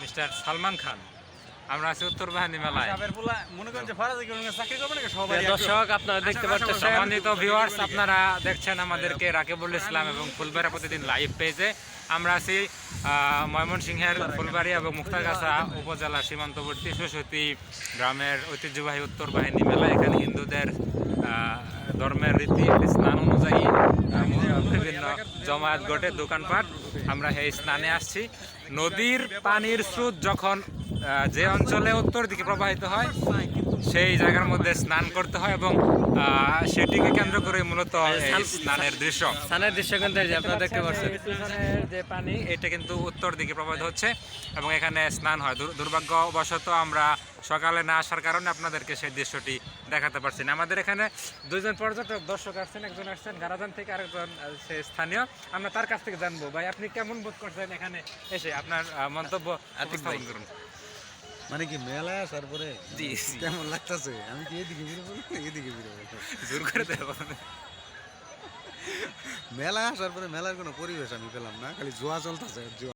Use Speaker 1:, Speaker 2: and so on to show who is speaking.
Speaker 1: Mister Salman Khan. আমরা আছি উত্তর বাহিনী মেলায়।
Speaker 2: মনে
Speaker 3: দর্শক আপনারা দেখতে পাচ্ছেন
Speaker 1: সম্মানিত ভিউয়ার্স আপনারা দেখছেন আমাদেরকে রাকিবুল ইসলাম এবং ফুলবাড়া প্রতিদিন লাইভ পেজে আমরা আছি ময়মনসিংহের ফুলবাড়ি এবং মুক্তাগাছা উপজেলা সীমান্তবর্তী সুসতী গ্রামের ঐতিহ্যবাহী উত্তর বাহিনী মেলা এখানে হিন্দুদের আহ, ধর্মের রীতি স্নান অনুযায়ী জমায়েত ঘটে দোকানপাট। আমরা এই স্নানে আসছি। নদীর পানির স্রোত যখন যে অঞ্চলে উত্তর দিকে প্রবাহিত হয় সেই জায়গার মধ্যে স্নান করতে হয় এবং সেটিকে কেন্দ্র করে মূলত স্নানের দৃশ্য।
Speaker 3: স্থানের দৃশ্য কিন্তু যে আপনারা দেখতে পাচ্ছেন।
Speaker 1: যে পানি এটা কিন্তু উত্তর দিকে প্রবাহিত হচ্ছে এবং এখানে স্নান হয়। দুর্ভাগ্যবশত আমরা সকালে না আসার কারণে আপনাদেরকে সেই দৃশ্যটি দেখাতে পারছি না। আমাদের এখানে দুজন পর্যটক দর্শক আসছেন একজন আসছেন গারাজান থেকে আরেকজন সে স্থানীয়। আমরা তার কাছ থেকে জানব ভাই আপনি কেমন বোধ করছেন এখানে এসে? আপনার মন্তব্য করুন।
Speaker 2: মানে কি মেলা আসার পরে?
Speaker 1: জি।
Speaker 2: কেমন লাগতেছে? আমি কি এদিকে বেরোবো? এদিকে বেরোবো।
Speaker 1: জোর করে দেবো
Speaker 2: মেলা আসার পরে মেলার কোনো পরিবেশ আমি পেলাম না খালি জোয়া চলতেছে জোয়া।